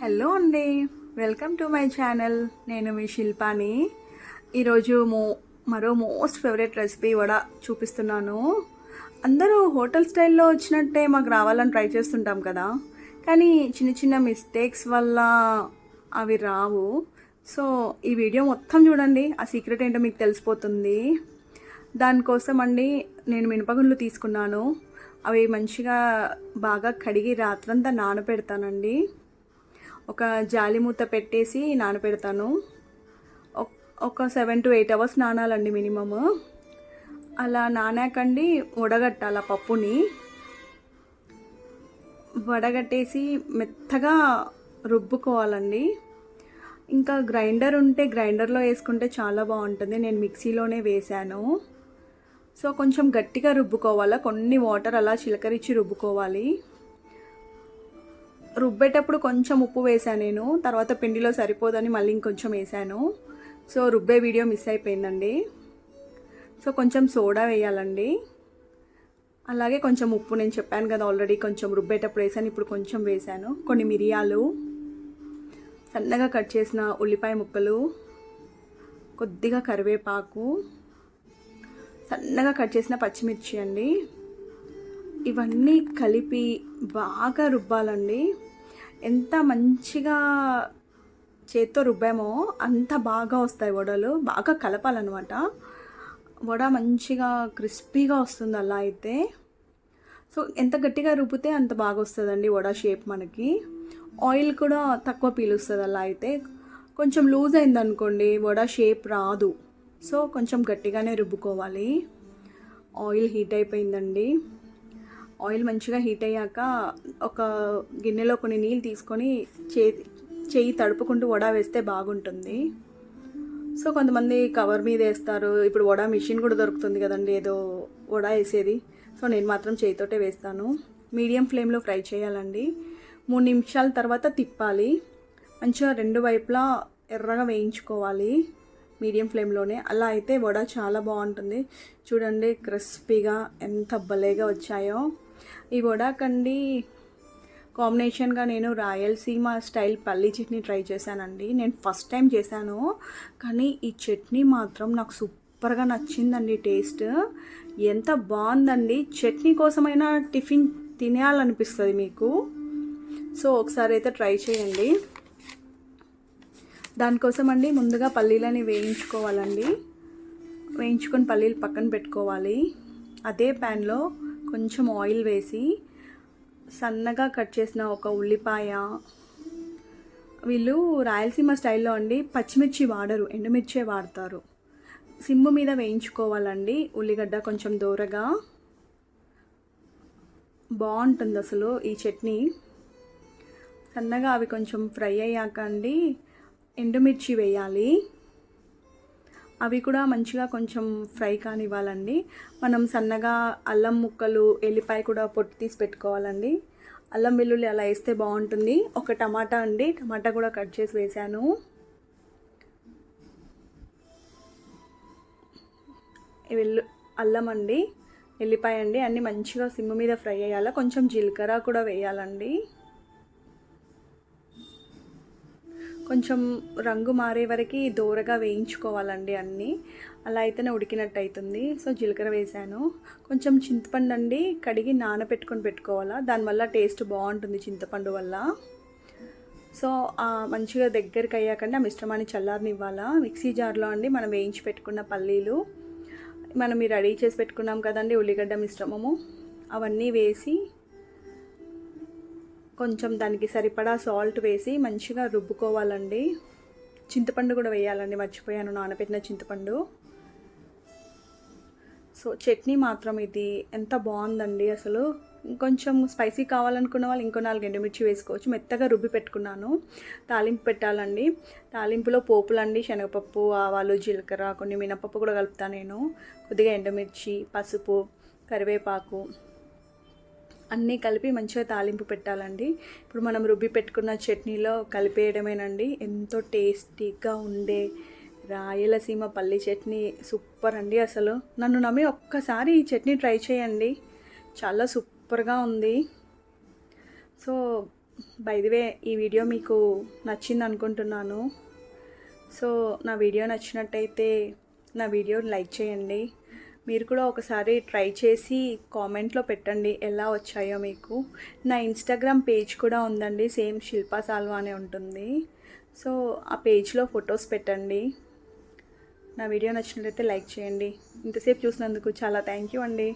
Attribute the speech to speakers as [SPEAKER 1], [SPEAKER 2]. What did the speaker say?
[SPEAKER 1] Hello అండి. Welcome to my channel నేను మీ శిల్పాని. ఈరోజు మో మరో మోస్ట్ ఫేవరెట్ రెసిపీ వడ చూపిస్తున్నాను. అందరూ హోటల్ స్టైల్లో వచ్చినట్టే మాకు రావాలని ట్రై చేస్తుంటాం కదా. కానీ చిన్న చిన్న మిస్టేక్స్ వల్ల అవి రావు. సో ఈ వీడియో మొత్తం చూడండి. ఆ సీక్రెట్ ఏంటో మీకు తెలిసిపోతుంది. దానికోసం అండి నేను మినపగుండ్లు తీసుకున్నాను. అవి మంచిగా బాగా కడిగి రాత్రంతా నానబెడతానండి. ఒక జాలి మూత పెట్టేసి నానబెడతాను ఒక సెవెన్ టు ఎయిట్ అవర్స్ నానాలండి మినిమమ్. అలా నానాకండి వడగట్టాలి ఆ పప్పుని. వడగట్టేసి మెత్తగా రుబ్బుకోవాలండి. ఇంకా గ్రైండర్ ఉంటే గ్రైండర్లో వేసుకుంటే చాలా బాగుంటుంది. నేను మిక్సీలోనే వేశాను. సో కొంచెం గట్టిగా రుబ్బుకోవాలా? కొన్ని వాటర్ అలా చిలకరించి రుబ్బుకోవాలి. రుబ్బేటప్పుడు కొంచెం ఉప్పు వేసాను నేను. తర్వాత పిండిలో సరిపోదని మళ్ళీ ఇంకొంచెం వేసాను సో రుబ్బే వీడియో మిస్ అయిపోయిందండి. సో కొంచెం సోడా వేయాలండి. అలాగే కొంచెం ఉప్పు నేను చెప్పాను కదా ఆల్రెడీ కొంచెం రుబ్బేటప్పుడు వేసాను ఇప్పుడు కొంచెం వేసాను కొన్ని మిరియాలు సన్నగా కట్ చేసిన ఉల్లిపాయ ముక్కలు కొద్దిగా కరివేపాకు సన్నగా కట్ చేసిన పచ్చిమిర్చి అండి. ఇవన్నీ కలిపి బాగా రుబ్బాలండి. ఎంత మంచిగా చేత్తో రుబ్బామో అంత బాగా వస్తాయి వడలు. బాగా కలపాలన్నమాట. వడ మంచిగా క్రిస్పీగా వస్తుంది అలా అయితే. సో ఎంత గట్టిగా రుబ్బితే అంత బాగా వస్తుందండి వడ షేప్ మనకి. ఆయిల్ కూడా తక్కువ పీలుస్తుంది అలా అయితే. కొంచెం లూజ్ అయింది అనుకోండి వడ షేప్ రాదు. సో కొంచెం గట్టిగానే రుబ్బుకోవాలి. ఆయిల్ హీట్ అయిపోయిందండి. ఆయిల్ మంచిగా హీట్ అయ్యాక ఒక గిన్నెలో కొన్ని నీళ్ళు తీసుకొని చే చేయి తడుపుకుంటూ వడ వేస్తే బాగుంటుంది. సో కొంతమంది కవర్ మీద వేస్తారు. ఇప్పుడు వడ మిషన్ కూడా దొరుకుతుంది కదండి ఏదో వడ వేసేది. సో నేను మాత్రం చేయితోటే వేస్తాను. మీడియం ఫ్లేమ్లో ఫ్రై చేయాలండి. మూడు నిమిషాల తర్వాత తిప్పాలి. మంచిగా రెండు వైపులా ఎర్రగా వేయించుకోవాలి మీడియం ఫ్లేమ్లోనే. అలా అయితే వడ చాలా బాగుంటుంది. చూడండి క్రిస్పీగా ఎంత భలేగా వచ్చాయో. ఈ వడాకండి కాంబినేషన్గా నేను రాయలసీమ స్టైల్ పల్లీ చట్నీ ట్రై చేశానండి. నేను ఫస్ట్ టైం చేశాను. కానీ ఈ చట్నీ మాత్రం నాకు సూపర్గా నచ్చిందండి టేస్ట్. ఎంత బాగుందండి. చట్నీ కోసమైనా టిఫిన్ తినేయాలనిపిస్తుంది మీకు. సో ఒకసారి అయితే ట్రై చేయండి. దానికోసం అండి ముందుగా పల్లీలని వేయించుకోవాలండి. వేయించుకొని పల్లీలు పక్కన పెట్టుకోవాలి. అదే ప్యాన్లో కొంచెం ఆయిల్ వేసి సన్నగా కట్ చేసిన ఒక ఉల్లిపాయ. వీళ్ళు రాయలసీమ స్టైల్లో అండి పచ్చిమిర్చి వాడరు ఎండుమిర్చే వాడతారు. సిమ్ము మీద వేయించుకోవాలండి ఉల్లిగడ్డ కొంచెం దూరగా. బాగుంటుంది అసలు ఈ చట్నీ. సన్నగా అవి కొంచెం ఫ్రై అయ్యాక అండి ఎండుమిర్చి వేయాలి. అవి కూడా మంచిగా కొంచెం ఫ్రై కానివ్వాలండి. మనం సన్నగా అల్లం ముక్కలు ఎల్లిపాయ కూడా పొట్టు తీసి పెట్టుకోవాలండి. అల్లం వెల్లుల్లి అలా వేస్తే బాగుంటుంది. ఒక టమాటా అండి టమాటా కూడా కట్ చేసి వేసాను. వెల్లు అల్లం అండి ఎల్లిపాయ అండి అన్నీ మంచిగా సిమ్ మీద ఫ్రై అయ్యాలా కొంచెం జీలకర్ర కూడా వేయాలండి. కొంచెం రంగు మారే వరకు దూరగా వేయించుకోవాలండి అన్నీ. అలా అయితేనే ఉడికినట్టు అవుతుంది సో జీలకర్ర వేసాను. కొంచెం చింతపండు అండి కడిగి నానబెట్టుకొని పెట్టుకోవాలా? దానివల్ల టేస్ట్ బాగుంటుంది చింతపండు వల్ల. సో మంచిగా దగ్గరికి అయ్యాకండి ఆ మిశ్రమాన్ని చల్లారనివ్వాలా? మిక్సీ జార్లో అండి మనం వేయించి పెట్టుకున్న పల్లీలు. మనం రెడీ చేసి పెట్టుకున్నాం కదండి ఉల్లిగడ్డ మిశ్రమము. అవన్నీ వేసి కొంచెం దానికి సరిపడా సాల్ట్ వేసి మంచిగా రుబ్బుకోవాలండి. చింతపండు కూడా వేయాలండి మర్చిపోయాను. నానబెట్టిన చింతపండు. సో చట్నీ మాత్రం ఇది ఎంత బాగుందండి అసలు. ఇంకొంచెం స్పైసీ కావాలనుకున్న వాళ్ళు ఇంకో నాలుగు ఎండుమిర్చి వేసుకోవచ్చు. మెత్తగా రుబ్బి పెట్టుకున్నాను. తాలింపు పెట్టాలండి. తాలింపులో పోపులండి శనగపప్పు ఆవాలు జీలకర్ర కొన్ని మినపప్పు కూడా కలుపుతాను నేను. కొద్దిగా ఎండుమిర్చి పసుపు కరివేపాకు అన్నీ కలిపి మంచిగా తాలింపు పెట్టాలండి. ఇప్పుడు మనం రుబ్బి పెట్టుకున్న చట్నీలో కలిపేయడమేనండి. ఎంతో టేస్టీగా ఉండే రాయలసీమ పల్లి చట్నీ సూపర్ అండి అసలు. నన్ను నమ్మి ఒక్కసారి ఈ చట్నీ ట్రై చేయండి. చాలా సూపర్గా ఉంది. సో వే ఈ వీడియో మీకు నచ్చింది అనుకుంటున్నాను. సో నా వీడియో నచ్చినట్టయితే నా వీడియో లైక్ చేయండి. మీరు కూడా ఒకసారి ట్రై చేసి కామెంట్లో పెట్టండి ఎలా వచ్చాయో మీకు. నా ఇన్స్టాగ్రామ్ పేజ్ కూడా ఉందండి సేమ్ శిల్పా సాల్వా అనే ఉంటుంది. సో ఆ పేజ్లో ఫొటోస్ పెట్టండి. నా వీడియో నచ్చినట్లయితే లైక్ చేయండి. ఇంతసేపు చూసినందుకు చాలా థ్యాంక్ యూ అండి.